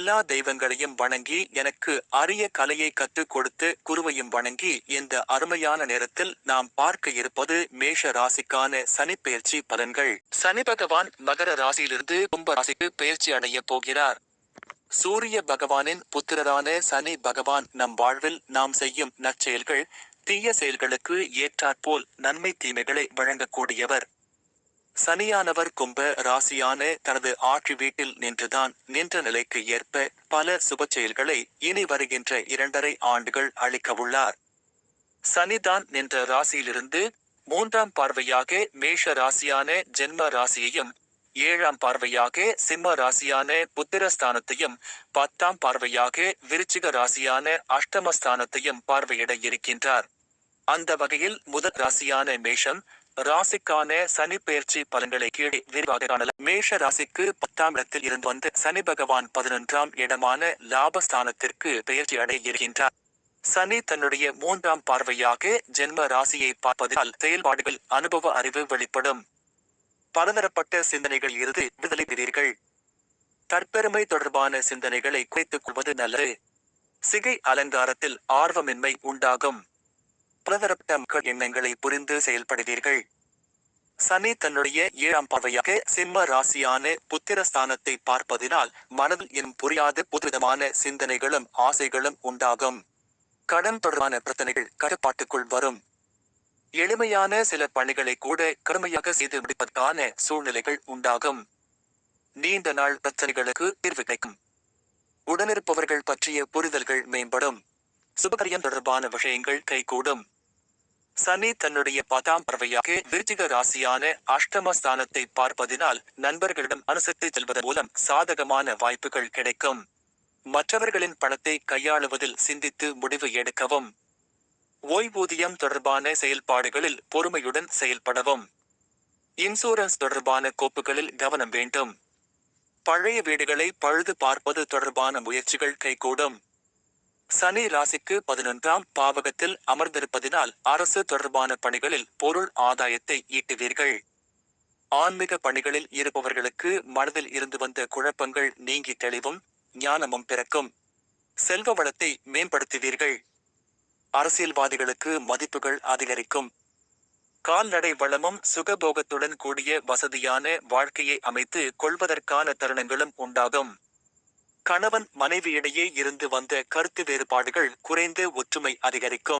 எல்லா தெய்வங்களையும் வணங்கி எனக்கு அரிய கலையை கற்றுக் கொடுத்து குருவையும் வணங்கி இந்த அருமையான நேரத்தில் நாம் பார்க்க இருப்பது மேஷ ராசிக்கான சனி பயிற்சி பலன்கள். சனி பகவான் மகர ராசியிலிருந்து கும்ப ராசிக்கு பயிற்சி அடைய போகிறார். சூரிய பகவானின் புத்திரரான சனி பகவான் நம் வாழ்வில் நாம் செய்யும் நற்செயல்கள் தீய செயல்களுக்கு ஏற்றாற்போல் நன்மை தீமைகளை வழங்கக்கூடியவர். சனியானவர் கும்ப ராசியான தனது ஆட்சி வீட்டில் நின்றுதான் நின்ற நிலைக்கு ஏற்ப பல சுப செயல்களை இனி வருகின்ற இரண்டரை ஆண்டுகள் அளிக்கவுள்ளார். சனிதான் நின்ற ராசியிலிருந்து மூன்றாம் பார்வையாக மேஷ ராசியான ஜென்ம ராசியையும் ஏழாம் பார்வையாக சிம்ம ராசியான புத்திரஸ்தானத்தையும் பத்தாம் பார்வையாக விருச்சிக ராசியான அஷ்டமஸ்தானத்தையும் பார்வையிட இருக்கின்றார். அந்த வகையில் முதல் ராசியான மேஷம் ராசிக்கான சனி பெயர்ச்சி பலன்களை கீழே விரிவாக காணலாம். மேஷ ராசிக்கு பத்தாம் இடத்தில் இருந்து வந்த சனி பகவான் பதினொன்றாம் இடமான லாபஸ்தானத்திற்கு பெயர்ச்சி அடைய இருக்கின்றார். சனி தன்னுடைய மூன்றாம் பார்வையாக ஜென்ம ராசியை பார்ப்பதால் செயல்பாடுகள் அனுபவ அறிவு வெளிப்படும். பலதரப்பட்ட சிந்தனைகள் இருந்து விடுதலை பெறீர்கள். தற்பெருமை தொடர்பான சிந்தனைகளை குறைத்துக் கொள்வது நல்லது. சிகை அலங்காரத்தில் ஆர்வமின்மை உண்டாகும். பலதரப்பட்ட மக்கள் எண்ணங்களை புரிந்து செயல்படுவீர்கள். சனி தன்னுடைய ஏழாம் பார்வையாக சிம்ம ராசியான புத்திரஸ்தானத்தை பார்ப்பதினால் மனதில் எனும் புரியாத புதுவிதமான சிந்தனைகளும் ஆசைகளும் உண்டாகும். கடன் தொடர்பான பிரச்சனைகள் கட்டுப்பாட்டுக்குள் வரும். எளிமையான சில பணிகளை கூட கடுமையாக செய்து முடிப்பதற்கான சூழ்நிலைகள் உண்டாகும். நீண்ட நாள் பிரச்சனைகளுக்கு தீர்வு கிடைக்கும். உடனிருப்பவர்கள் பற்றிய புரிதல்கள் மேம்படும். சுபகரியம் தொடர்பான விஷயங்கள் கைகூடும். சனி தன்னுடைய பதாம் பறவையாக விருச்சிக ராசியான அஷ்டமஸ்தானத்தை பார்ப்பதினால் நண்பர்களிடம் அனுசரித்து செல்வதன் மூலம் சாதகமான வாய்ப்புகள் கிடைக்கும். மற்றவர்களின் பணத்தை கையாளுவதில் சிந்தித்து முடிவு எடுக்கவும். ஓய்வூதியம் தொடர்பான செயல்பாடுகளில் பொறுமையுடன் செயல்படவும். இன்சூரன்ஸ் தொடர்பான கோப்புகளில் கவனம் வேண்டும். பழைய வீடுகளை பழுது பார்ப்பது தொடர்பான முயற்சிகள் கைகூடும். சனி ராசிக்கு பதினொன்றாம் பாவகத்தில் அமர்ந்திருப்பதினால் அரசு தொடர்பான பணிகளில் பொருள் ஆதாயத்தை ஈட்டுவீர்கள். ஆன்மீக பணிகளில் இருப்பவர்களுக்கு மனதில் இருந்து வந்த குழப்பங்கள் நீங்கி தெளிவும் ஞானமும் பிறக்கும். செல்வ வளத்தை மேம்படுத்துவீர்கள். அரசியல்வாதிகளுக்கு மதிப்புகள் அதிகரிக்கும். கால்நடை வளமும் சுகபோகத்துடன் கூடிய வசதியான வாழ்க்கையை அமைத்து கொள்வதற்கான தருணங்களும் உண்டாகும். கணவன் மனைவியிடையே இருந்து வந்த கருத்து வேறுபாடுகள் குறைந்து ஒற்றுமை அதிகரிக்கும்.